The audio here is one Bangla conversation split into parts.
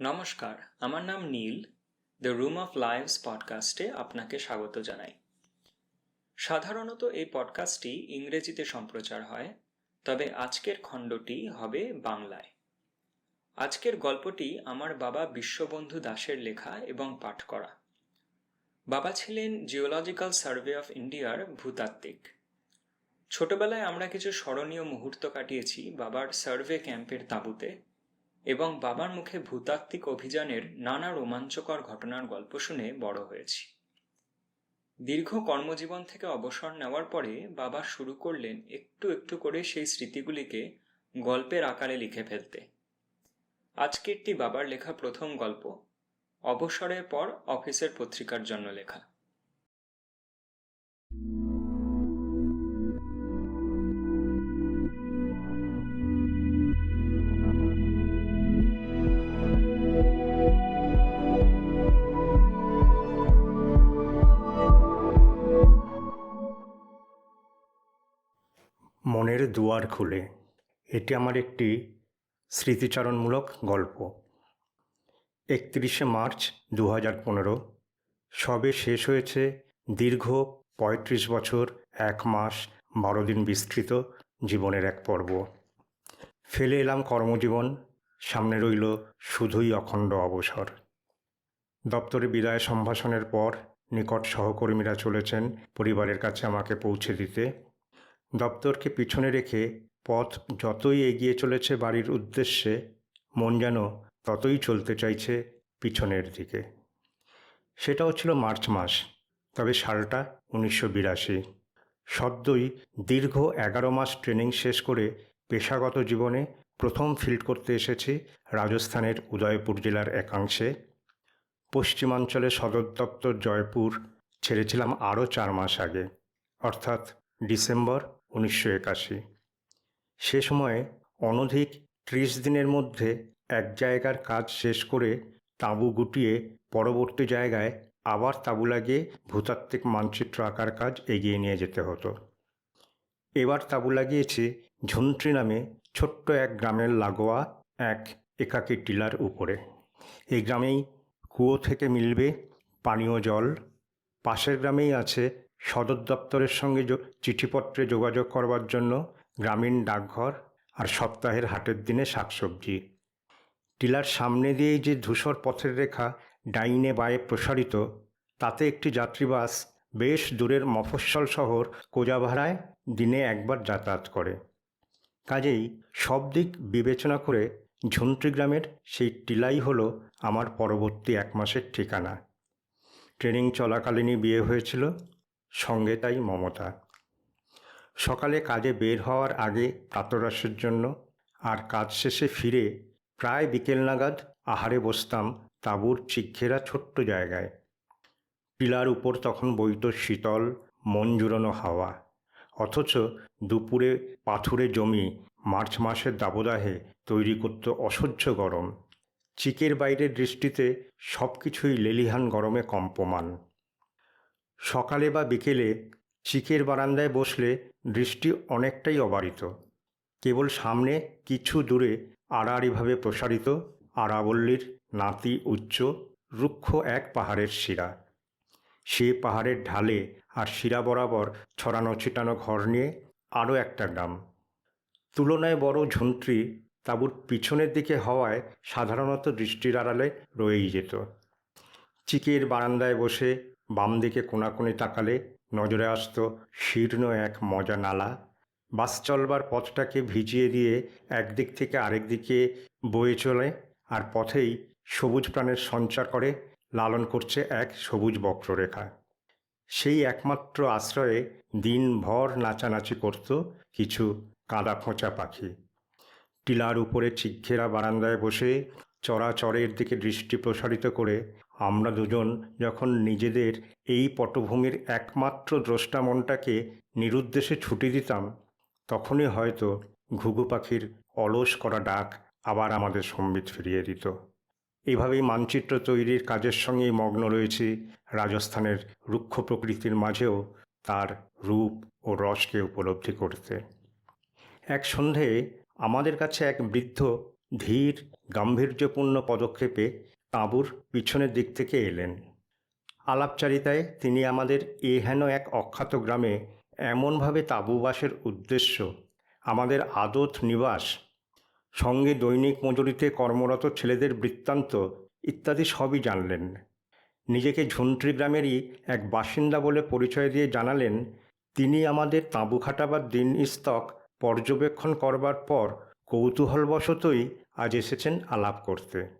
নমস্কার, আমার নাম Neel the room of lives পডকাস্টে আপনাকে স্বাগত জানাই। সাধারণত এই পডকাস্টটি ইংরেজিতে সম্প্রচার হয়, তবে আজকের খণ্ডটি হবে বাংলায়। আজকের গল্পটি আমার বাবা বিশ্ববন্ধু দাসের লেখা এবং পাঠ করা। বাবা ছিলেন জিওলজিক্যাল সার্ভে অফ ইন্ডিয়ার ভূতাত্ত্বিক। ছোটবেলায় আমরা কিছু স্মরণীয় মুহূর্ত কাটিয়েছি বাবার সার্ভে ক্যাম্পের তাঁবুতে। এবং বাবার মুখে ভূতাত্ত্বিক অভিযানের নানা রোমাঞ্চকর ঘটনার গল্প শুনে বড় হয়েছি। দীর্ঘ কর্মজীবন থেকে অবসর নেওয়ার পরে বাবা শুরু করলেন একটু একটু করে সেই স্মৃতিগুলিকে গল্পের আকারে লিখে ফেলতে। আজকেরটি বাবার লেখা প্রথম গল্প। অবসরের পর অফিসের পত্রিকার জন্য লেখা। দুয়ার খুলে। এটি আমার একটি স্মৃতিচারণমূলক গল্প। একত্রিশে মার্চ দু হাজার পনেরো। সবে শেষ হয়েছে দীর্ঘ পঁয়ত্রিশ বছর, এক মাস, বারো দিন বিস্তৃত জীবনের এক পর্ব। ফেলে এলাম কর্মজীবন, সামনে রইল শুধুই অখণ্ড অবসর। দপ্তরে বিদায় সম্ভাষণের পর নিকট সহকর্মীরা চলেছেন পরিবারের কাছে আমাকে পৌঁছে দিতে। দপ্তরকে পিছনে রেখে পথ যতই এগিয়ে চলেছে বাড়ির উদ্দেশ্যে, মন যেন ততই চলতে চাইছে পিছনের দিকে। সেটাও ছিল মার্চ মাস, তবে সালটা উনিশশো বিরাশি। সদ্যই দীর্ঘ এগারো মাস ট্রেনিং শেষ করে পেশাগত জীবনে প্রথম ফিল্ড করতে এসেছি রাজস্থানের উদয়পুর জেলার একাংশে। পশ্চিমাঞ্চলে সদর দপ্তর জয়পুর ছেড়েছিলাম আরও চার মাস আগে, অর্থাৎ ডিসেম্বর উনিশশো একাশি। সে সময়ে অনধিক ত্রিশ দিনের মধ্যে এক জায়গার কাজ শেষ করে তাঁবু গুটিয়ে পরবর্তী জায়গায় আবার তাঁবু লাগিয়ে ভূতাত্ত্বিক মানচিত্র আঁকার কাজ এগিয়ে নিয়ে যেতে হতো। এবার তাঁবু লাগিয়েছি ঝুন্ট্রি নামে ছোট্ট এক গ্রামের লাগোয়া এক একাকী টিলার উপরে। এই গ্রামেই কুয়ো থেকে মিলবে পানীয় জল। পাশের গ্রামেই আছে সদর দপ্তরের সঙ্গে চিঠিপত্রে যোগাযোগ করবার জন্য গ্রামীণ ডাকঘর আর সপ্তাহের হাটের দিনে শাকসবজি। টিলার সামনে দিয়েই যে ধূসর পথের রেখা ডাইনে বায়ে প্রসারিত, তাতে একটি যাত্রীবাস বেশ দূরের মফস্বল শহর কোজাভাড়ায় দিনে একবার যাতায়াত করে। কাজেই সব দিক বিবেচনা করে ঝুন্ট্রি গ্রামের সেই টিলাই হলো আমার পরবর্তী এক মাসের ঠিকানা। ট্রেনিং চলাকালীনই বিয়ে হয়েছিল। সঙ্গে তাই মমতা। সকালে কাজে বের হওয়ার আগে প্রাতরাসের জন্য আর কাজ শেষে ফিরে প্রায় বিকেল নাগাদ আহারে বসতাম তাঁবুর চিক্ষেরা ছোট্ট জায়গায়। পিলার উপর তখন বইত শীতল, মন জুড়ানো হাওয়া। অথচ দুপুরে পাথুরে জমি মার্চ মাসের দাবদাহে তৈরি করত অসহ্য গরম। চিকের বাইরের দৃষ্টিতে সব কিছুই লেলিহান গরমে কম্পমান। সকালে বা বিকেলে চিকের বারান্দায় বসলে দৃষ্টি অনেকটাই অবারিত। কেবল সামনে কিছু দূরে আড়াআড়িভাবে প্রসারিত আরাবল্লীর নাতি উচ্চ রুক্ষ এক পাহাড়ের শিরা। সে পাহাড়ের ঢালে আর শিরা বরাবর ছড়ানো ছিটানো ঘর নিয়ে আরও একটা গ্রাম। তুলনায় বড় ঝুন্ট্রি তাঁবুর পিছনের দিকে হওয়ায় সাধারণত দৃষ্টির আড়ালে রয়েই যেত। চিকের বারান্দায় বসে বাম দিকে কোনাকুনি তাকালে নজরে আসতো শীর্ণ এক মজা নালা। বাস চলবার পথটাকে ভিজিয়ে দিয়ে একদিক থেকে আরেক দিকে বয়ে চলে আর পথেই সবুজ প্রাণের সঞ্চার করে লালন করছে এক সবুজ বক্ররেখা। সেই একমাত্র আশ্রয়ে দিনভর নাচানাচি করত কিছু কাদা খোঁচা পাখি। টিলার উপরে চিক্ষেরা বারান্দায় বসে চরাচরের দিকে দৃষ্টি প্রসারিত করে আমরা দুজন যখন নিজেদের এই পটভূমির একমাত্র দ্রষ্টা মনটাকে নিরুদ্দেশে ছুটি দিতাম, তখনই হয়তো ঘুঘু পাখির অলস করা ডাক আবার আমাদের সম্বিত ফিরিয়ে দিত। এভাবেই মানচিত্র তৈরির কাজের সঙ্গেই মগ্ন রয়েছে রাজস্থানের রুক্ষ প্রকৃতির মাঝেও তার রূপ ও রসকে উপলব্ধি করতে। এক সন্ধে আমাদের কাছে এক বৃদ্ধ ধীর, গাম্ভীর্যপূর্ণ পদক্ষেপে তাঁবুর পিছনের দিক থেকে এলেন। আলাপচারিতায় তিনি আমাদের এ হেন এক অখ্যাত গ্রামে এমনভাবে তাঁবুবাসের উদ্দেশ্য, আমাদের আদত নিবাস, সঙ্গে দৈনিক মজুরিতে কর্মরত ছেলেদের বৃত্তান্ত ইত্যাদি সবই জানলেন। নিজেকে ঝুন্ট্রি গ্রামেরই এক বাসিন্দা বলে পরিচয় দিয়ে জানালেন, তিনি আমাদের তাঁবু খাটাবার দিন ইস্তক পর্যবেক্ষণ করবার পর কৌতূহলবশতই আজ এসেছেন আলাপ করতে।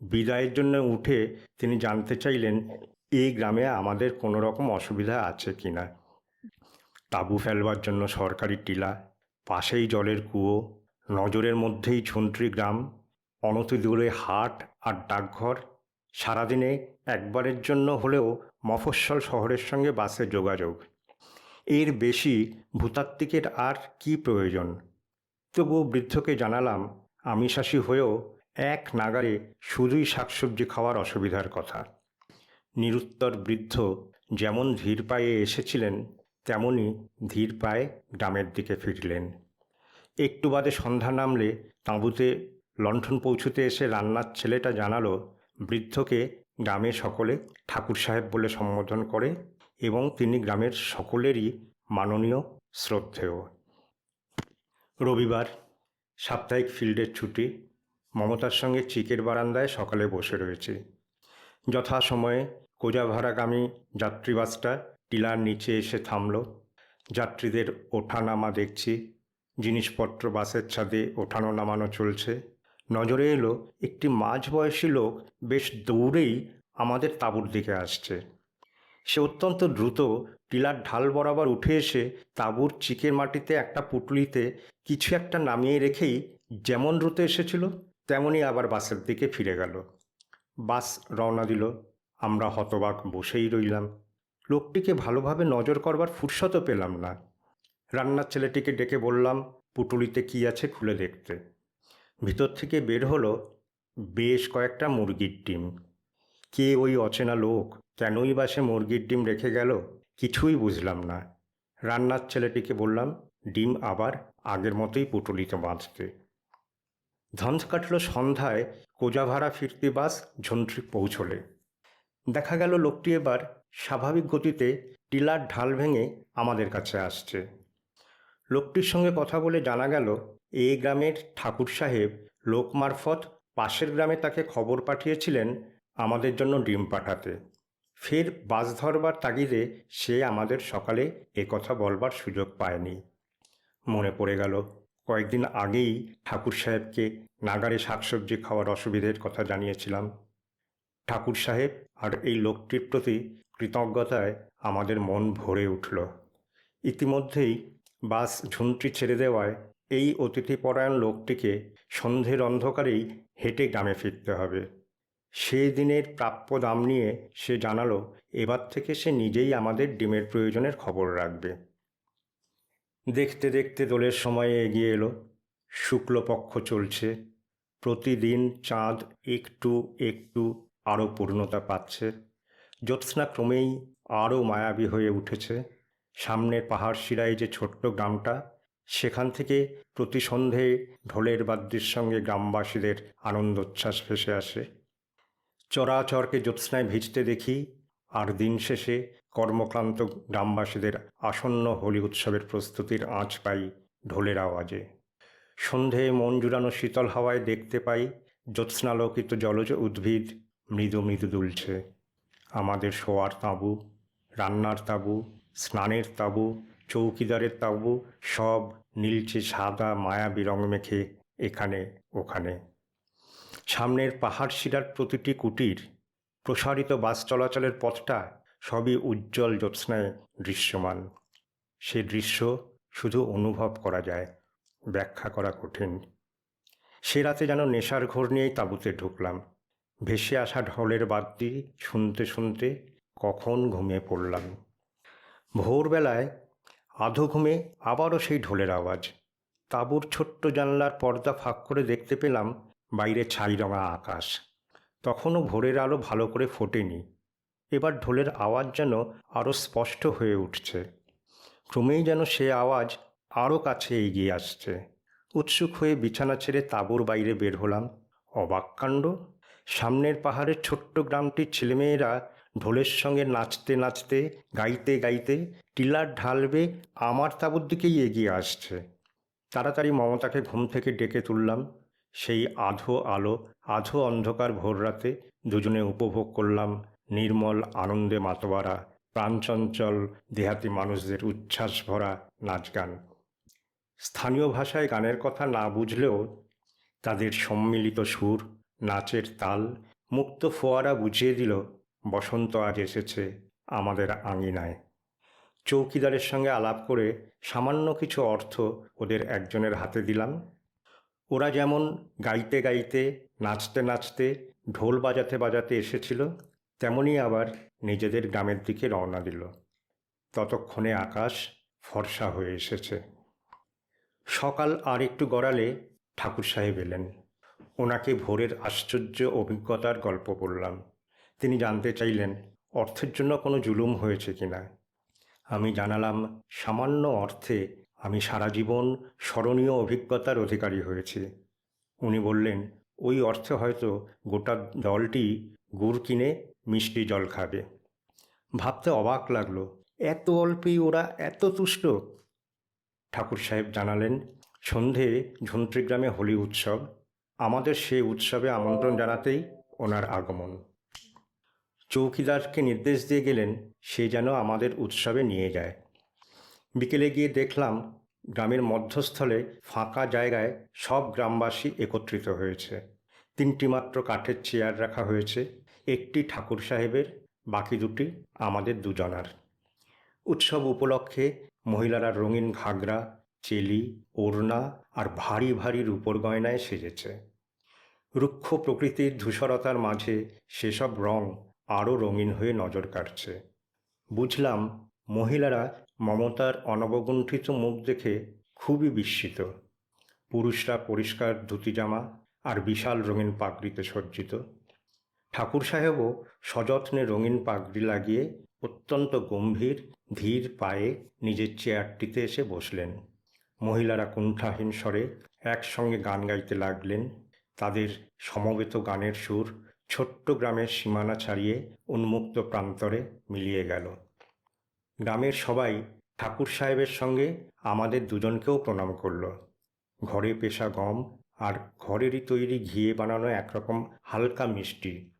বিদায়ের জন্য উঠে তিনি জানতে চাইলেন এই গ্রামে আমাদের কোনো রকম অসুবিধা আছে কি না? তাঁবু ফেলবার জন্য সরকারি টিলা, পাশেই জলের কুয়ো, নজরের মধ্যেই ঝুন্ট্রি গ্রাম, অনতি দূরে হাট আর ডাকঘর, সারাদিনে একবারের জন্য হলেও মফস্বল শহরের সঙ্গে বাসে যোগাযোগ। এর বেশি ভূতাত্ত্বিকের আর কি প্রয়োজন? তবুও বৃদ্ধকে জানালাম আমিষাসী হয়েও এক নাগারে শুধুই শাকসবজি খাওয়ার অসুবিধার কথা। নিরুত্তর বৃদ্ধ যেমন ধীর পায়ে এসেছিলেন, তেমনি ধীর পায়ে গ্রামের দিকে ফিরলেন। একটু বাদে সন্ধ্যা নামলে তাঁবুতে লণ্ঠন পৌঁছতে এসে রান্নার ছেলেটা জানালো, বৃদ্ধকে গ্রামে সকলে ঠাকুর সাহেব বলে সম্বোধন করে এবং তিনি গ্রামের সকলেরই মাননীয় শ্রদ্ধেয়। রবিবার সাপ্তাহিক ফিল্ডের ছুটি মমতার সঙ্গে চিকের বারান্দায় সকালে বসে রয়েছে। যথাসময়ে কোজাভাড়াগামী যাত্রীবাসটা টিলার নিচে এসে থামল। যাত্রীদের ওঠা নামা দেখছি। জিনিসপত্র বাসের ছাদে ওঠানো নামানো চলছে। নজরে এলো, একটি মাঝবয়সী লোক বেশ দৌড়েই আমাদের তাঁবুর দিকে আসছে। সে অত্যন্ত দ্রুত টিলার ঢাল বরাবর উঠে এসে তাঁবুর চিকের মাটিতে একটা পুটলিতে কিছু একটা নামিয়ে রেখেই যেমন দ্রুত এসেছিল তেমনই আবার বাসের দিকে ফিরে গেল। বাস রওনা দিল। আমরা হতবাক বসেই রইলাম। লোকটিকে ভালোভাবে নজর করবার ফুরসতও পেলাম না। রান্নার ছেলেটিকে ডেকে বললাম, পুটুলিতে কী আছে খুলে দেখতে? ভিতর থেকে বের হলো বেশ কয়েকটা মুরগির ডিম। কে ওই অচেনা লোক? কেনই বা সে মুরগির ডিম রেখে গেল? কিছুই বুঝলাম না। রান্নার ছেলেটিকে বললাম, ডিম আবার আগের মতোই পুটুলিতে বাঁধতে। ধঞ্চ কাটল সন্ধ্যায় কোজাভাড়া ফিরতি বাস ঝন্ট্রি পৌঁছলে। দেখা গেল লোকটি এবার স্বাভাবিক গতিতে টিলার ঢাল ভেঙে আমাদের কাছে আসছে। লোকটির সঙ্গে কথা বলে জানা গেল এই গ্রামের ঠাকুর সাহেব লোক মারফত পাশের গ্রামে তাকে খবর পাঠিয়েছিলেন আমাদের জন্য ডিম পাঠাতে। ফের বাস ধরবার তাগিদে সে আমাদের সকালে কথা বলবার সুযোগ পায়নি। মনে পড়ে গেল কয়েকদিন আগেই ঠাকুর সাহেবকে নাগারে শাকসবজি খাওয়ার অসুবিধের কথা জানিয়েছিলাম। ঠাকুর সাহেব আর এই লোকটির প্রতি কৃতজ্ঞতায় আমাদের মন ভরে উঠল। ইতিমধ্যেই বাস ঝুন্ট্রি ছেড়ে দেওয়ায় এই অতিথিপরায়ণ লোকটিকে সন্ধ্যের অন্ধকারেই হেঁটে গ্রামে ফিরতে হবে। সেই দিনের প্রাপ্য দাম নিয়ে সে জানালো, এবার থেকে সে নিজেই আমাদের ডিমের প্রয়োজনের খবর রাখবে। দেখতে দেখতে দোলের সময় এগিয়ে এলো। শুক্লপক্ষ চলছে। প্রতিদিন চাঁদ একটু একটু আরও পূর্ণতা পাচ্ছে। জ্যোৎস্না ক্রমেই আরও মায়াবী হয়ে উঠেছে। সামনের পাহাড় শিরায় যে ছোট্ট গ্রামটা, সেখান থেকে প্রতি সন্ধে ঢোলের বাদ্যের সঙ্গে গ্রামবাসীদের আনন্দোচ্ছ্বাস ভেসে আসে। চরাচরকে জ্যোৎস্নায় ভিজতে দেখি আর দিন শেষে কর্মক্লান্ত গ্রামবাসীদের আসন্ন হোলি উৎসবের প্রস্তুতির আঁচ পাই ঢোলের আওয়াজে। সন্ধে মন জুড়ানো শীতল হাওয়ায় দেখতে পাই জ্যোৎস্নালোকিত জলজ উদ্ভিদ মৃদু মৃদু দুলছে। আমাদের শোয়ার তাঁবু, রান্নার তাঁবু, স্নানের তাঁবু, চৌকিদারের তাঁবু সব নীলচে সাদা মায়াবী রং মেখে এখানে ওখানে। সামনের পাহাড় শিরার প্রতিটি কুটির প্রসারিত বাস চলাচলের পথটা সবই উজ্জ্বল জ্যোৎস্নায় দৃশ্যমান। সে দৃশ্য শুধু অনুভব করা যায়, ব্যাখ্যা করা কঠিন। সে রাতে যেন নেশার ঘোর নিয়েই তাঁবুতে ঢুকলাম। ভেসে আসা ঢলের বাদ্যি শুনতে শুনতে কখন ঘুমিয়ে পড়লাম। ভোরবেলায় আধো ঘুমে আবারও সেই ঢোলের আওয়াজ। তাঁবুর ছোট্ট জানলার পর্দা ফাঁক করে দেখতে পেলাম বাইরে ছাই রঙা আকাশ। তখনও ভোরের আলো ভালো করে ফোটেনি। এবার ঢোলের আওয়াজ যেন আরও স্পষ্ট হয়ে উঠছে। ক্রমেই যেন সে আওয়াজ আরও কাছে এগিয়ে আসছে। উৎসুক হয়ে বিছানা ছেড়ে তাঁবুর বাইরে বের হলাম। অবাক কাণ্ড। সামনের পাহাড়ের ছোট্ট গ্রামটির ছেলেমেয়েরা ঢোলের সঙ্গে নাচতে নাচতে, গাইতে গাইতে টিলার ঢালবে আমার তাঁবুর দিকেই এগিয়ে আসছে। তাড়াতাড়ি মমতাকে ঘুম থেকে ডেকে তুললাম। সেই আধো আলো, আধো অন্ধকার ভোর রাতে দুজনে উপভোগ করলাম নির্মল আনন্দে মাতোয়ারা, প্রাণচঞ্চল, দেহাতি মানুষদের উচ্ছ্বাস ভরা নাচ গান। স্থানীয় ভাষায় গানের কথা না বুঝলেও তাদের সম্মিলিত সুর, নাচের তাল মুক্ত ফোয়ারা বুঝিয়ে দিল, বসন্ত আজ এসেছে আমাদের আঙিনায়। চৌকিদারের সঙ্গে আলাপ করে সামান্য কিছু অর্থ ওদের একজনের হাতে দিলাম। ওরা যেমন গাইতে গাইতে, নাচতে নাচতে, ঢোল বাজাতে বাজাতে এসেছিল, তেমনি আবার নিজেদের গ্রামের দিকে রওনা দিল। ততক্ষণে আকাশ ফর্সা হয়ে এসেছে। সকাল আর একটু গড়ালে ঠাকুর সাহেব এলেন। ওনাকে ভোরের আশ্চর্য অভিজ্ঞতার গল্প বললাম। তিনি জানতে চাইলেন, অর্থের জন্য কোনো জুলুম হয়েছে কিনা? আমি জানালাম, সামান্য অর্থে আমি সারা জীবন স্মরণীয় অভিজ্ঞতার অধিকারী হয়েছি। উনি বললেন, ওই অর্থে হয়তো গোটা দলটি গুড় কিনে মিষ্টি জল খাবে। ভাবতে অবাক লাগল, এত অল্পেই ওরা এত তুষ্ট? ঠাকুর সাহেব জানালেন, সন্ধে ঝন্ত্রীগ্রামে হোলি উৎসব। আমাদের সেই উৎসবে আমন্ত্রণ জানাতেই ওনার আগমন। চৌকিদারকে নির্দেশ দিয়ে গেলেন, সে যেন আমাদের উৎসবে নিয়ে যায়। বিকেলে গিয়ে দেখলাম গ্রামের মধ্যস্থলে ফাঁকা জায়গায় সব গ্রামবাসী একত্রিত হয়েছে। তিনটি মাত্র কাঠের চেয়ার রাখা হয়েছে, একটি ঠাকুর সাহেবের, বাকি দুটি আমাদের দুজনার। উৎসব উপলক্ষে মহিলারা রঙিন ঘাগরা, চেলি, ওড়না আর ভারী ভারী রূপর গয়নায় সেজেছে। রুক্ষ প্রকৃতির ধূসরতার মাঝে সেসব রং আরও রঙিন হয়ে নজর কাটছে বুঝলাম মহিলারা মমতার অনবগুণ্ঠিত মুখ দেখে খুবই বিস্মিত। পুরুষরা পরিষ্কার ধুতি জামা আর বিশাল রঙিন পাগড়িতে সজ্জিত। ঠাকুর সাহেবও সযত্নে রঙিন পাগড়ি লাগিয়ে অত্যন্ত গম্ভীর, ধীর পায়ে নিজের চেয়ারটিতে এসে বসলেন। মহিলারা কুণ্ঠাহীন স্বরে একসঙ্গে গান গাইতে লাগলেন। তাদের সমবেত গানের সুর ছোট্ট গ্রামের সীমানা ছাড়িয়ে উন্মুক্ত প্রান্তরে মিলিয়ে গেল। গ্রামের সবাই ঠাকুর সাহেবের সঙ্গে আমাদের দুজনকেও প্রণাম করল। ঘরে পেশা গম আর ঘরেরই তৈরি ঘিয়ে বানানো একরকম হালকা মিষ্টি।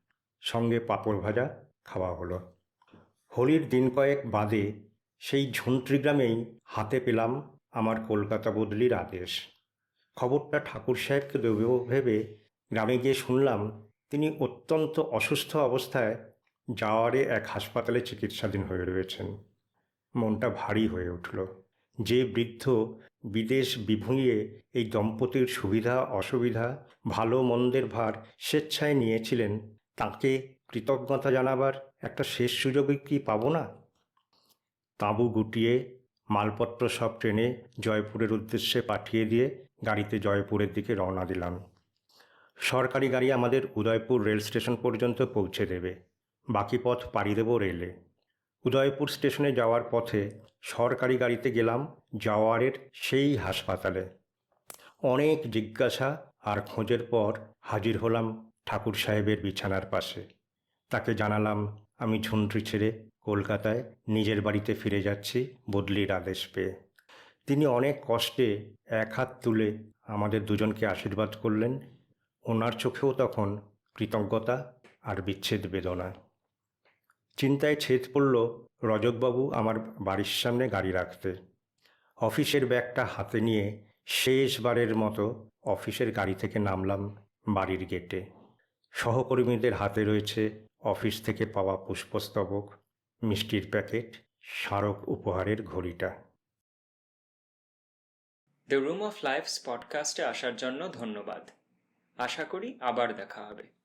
সঙ্গে পাঁপড় ভাজা খাওয়া হলো। হোলির দিন কয়েক বাদে সেই ঝুন্ত্রি গ্রামেই হাতে পেলাম আমার কলকাতা বদলির আদেশ। খবরটা ঠাকুর সাহেবকে দেব ভেবে গ্রামে গিয়ে শুনলাম তিনি অত্যন্ত অসুস্থ অবস্থায় যাওয়ারে এক হাসপাতালে চিকিৎসাধীন হয়ে রয়েছেন। মনটা ভারী হয়ে উঠল। যে বৃদ্ধ বিদেশ বিভুঁইয়ে এই দম্পতির সুবিধা, অসুবিধা, ভালো মন্দের ভার স্বেচ্ছায় নিয়েছিলেন, তাকে কৃতজ্ঞতা জানাবার একটা শেষ সুযোগই কি পাবো না? তাঁবু গুটিয়ে, মালপত্র সব ট্রেনে জয়পুরের উদ্দেশ্যে পাঠিয়ে দিয়ে গাড়িতে জয়পুরের দিকে রওনা দিলাম। সরকারি গাড়ি আমাদের উদয়পুর রেল স্টেশন পর্যন্ত পৌঁছে দেবে। বাকি পথ পাড়ি দেব রেলে। উদয়পুর স্টেশনে যাওয়ার পথে সরকারি গাড়িতে গেলাম জাওয়ারের সেই হাসপাতালে। অনেক জিজ্ঞাসা আর খোঁজের পর হাজির হলাম ঠাকুর সাহেবের বিছানার পাশে। তাকে জানালাম, আমি ঝুন্ট্রি ছেড়ে কলকাতায় নিজের বাড়িতে ফিরে যাচ্ছি বদলির আদেশ পেয়ে। তিনি অনেক কষ্টে এক হাত তুলে আমাদের দুজনকে আশীর্বাদ করলেন। ওনার চোখেও তখন কৃতজ্ঞতা আর বিচ্ছেদ বেদনা। চিন্তায় ছেদ পড়ল রজতবাবু আমার বাড়ির সামনে গাড়ি রাখতে। অফিসের ব্যাগটা হাতে নিয়ে শেষবারের মতো অফিসের গাড়ি থেকে নামলাম বাড়ির গেটে। সহকর্মীদের হাতে রয়েছে অফিস থেকে পাওয়া পুষ্পস্তবক, মিষ্টির প্যাকেট, স্মারক উপহারের ঘড়িটা। দ্য রুম অফ লাইফস পডকাস্টে আসার জন্য ধন্যবাদ। আশা করি আবার দেখা হবে।